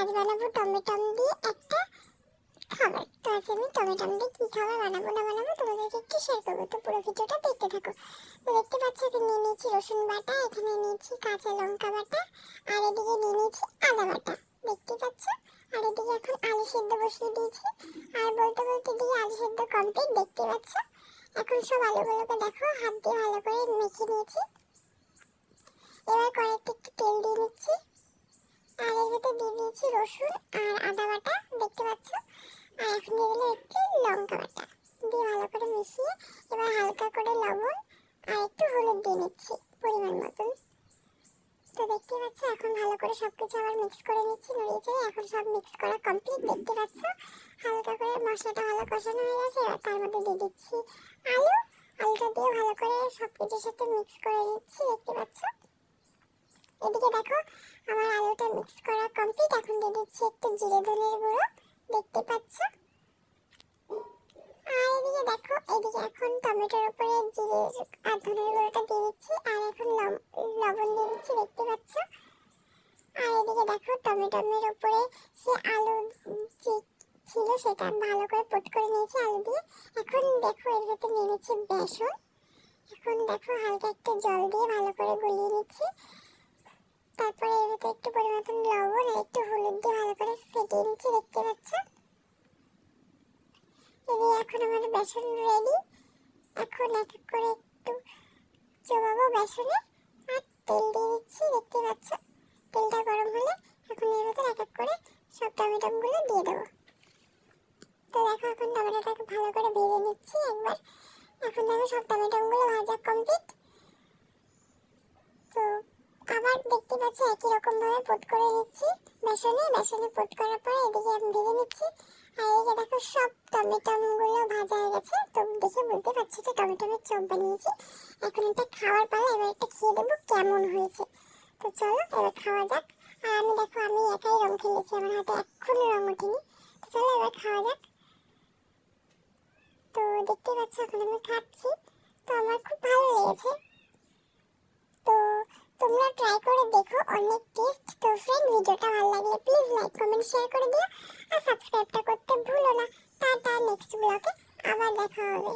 আজ বানাবো টমেটম দিয়ে একটা খাবার। তো আজ আমি টমেটম দিয়ে কী খাবার বানাবো না বানাবো তোমাদেরকে একটু শেয়ার করব। তো পুরো ভিডিওটা দেখতে থাকো। তো দেখতে পাচ্ছ এখানে নিয়ে নিয়েছি রসুন বাটা, এখানে নিয়েছি কাঁচা লঙ্কা বাটা, আর এদিকে নিয়ে নিয়েছি আদা বাটা। দেখতে পাচ্ছ? আর এদিকে এখন আলু সেদ্ধ বসিয়ে দিয়েছি। আর বলতে বলতে দিয়ে আলু সেদ্ধ কমপ্লিট দেখতে পাচ্ছ? এখন সব আলুগুলোকে দেখো, হাত দিয়ে ভালো করে মেখে নিয়েছি এবার কড়াইতে একটু তেল দিয়ে নিচ্ছি আর এর ভিতরে দিয়ে দিয়েছি রসুন আর আদা বাটা, দেখতে পাচ্ছ? আর এখন দিয়ে দিলাম একটু লঙ্কা বাটা। দিয়ে ভালো করে মিশিয়ে এবার হালকা করে লবণ আর একটু হলুদ দিয়ে নিচ্ছি, পরিমাণ মতন। তো দেখতে পাচ্ছ, এখন ভালো করে সব কিছু আবার মিক্স করে নিচ্ছি, নড়িয়ে চড়িয়ে এখন সব মিক্স করা কমপ্লিট দেখতে পাচ্ছ, হালকা করে মশলাটা ভালো কষানো হয়ে গেছে, এবার তার মধ্যে দিয়ে দিচ্ছি আলু। আলুটা দিয়ে ভালো করে সব কিছুর সাথে মিক্স করে নিচ্ছি, দেখতে পাচ্ছ? এদিকে দেখো, আমার আলুটা মিক্স করা কমপ্লিট এখন দিয়ে দিচ্ছি একটু জিরে ধনের গুঁড়ো, দেখতে পাচ্ছ? আর এদিকে দেখো, এদিকে এখন টমেটোর উপরে জিরে আর ধনের গুঁড়োটা দিয়ে দিচ্ছি, আর এখন লবণ দিয়ে দিচ্ছি, দেখতে পাচ্ছ? আর এদিকে দেখো টমেটোমের উপরে সে আলু যে ছিল সেটা ভালো করে পুট করে নিয়েছি আলু দিয়ে। এখন দেখো, এর ভেতরে নিয়ে নিচ্ছি বেসন। এখন দেখো, হালকা একটু জল দিয়ে ভালো করে গলিয়ে নিচ্ছি। তারপরে এর ভিতরে একটু পরিমাণ লবণ আর একটু হলুদ দিয়ে ভালো করে ফেটিয়ে নিচ্ছি, দেখতে পাচ্ছ? এই এখন আমার বেসন রেডি এখন এক এক করে একটু চোবাবো বেসনে, আর তেল দিয়ে দিচ্ছি, দেখতে পাচ্ছ? তেলটা গরম হলে এখন এর ভিতরে এক এক করে সব টমেটোগুলো দিয়ে দেবো। তো দেখো, এখন টমেটোটাকে ভালো করে ভেজে নিচ্ছি একবার। এখন দেখো সব টমেটোগুলো ভাজা কমপ্লিট তো আবার দেখতে পাচ্ছি একই রকম ভাবে পুট করে নিচ্ছি। বেসনে বেসনে পুট করার পরে এদিকে আমি ভেজে নিচ্ছি। আর এদিকে দেখো, সব টমেটমগুলো ভাজা হয়ে গেছে। তো দেখে বুঝতে পারছি যে টমেটোমের চপ বানিয়েছি। এখন এটা খাওয়ার পালা, এবার এটা খেয়ে দেবো কেমন হয়েছে। তো চলো, এবার খাওয়া যাক। আর আমি দেখো, আমি একাই রং খেলেছি, আমার হাতে এখনও রং ওঠেনি। তো চলো, এবার খাওয়া যাক। তো দেখতে পাচ্ছ, এখন আমি খাচ্ছি। তো আমার খুব ভালো লেগেছে তো তোমরা ট্রাই করে দেখো অনেক টেস্ট তো ফ্রেন্ড ভিডিওটা ভালো লাগলে প্লিজ লাইক কমেন্ট শেয়ার করে দিও। আর সাবস্ক্রাইবটা করতে ভুলো না। টাটা নেক্সট ব্লগে আবার দেখা হবে।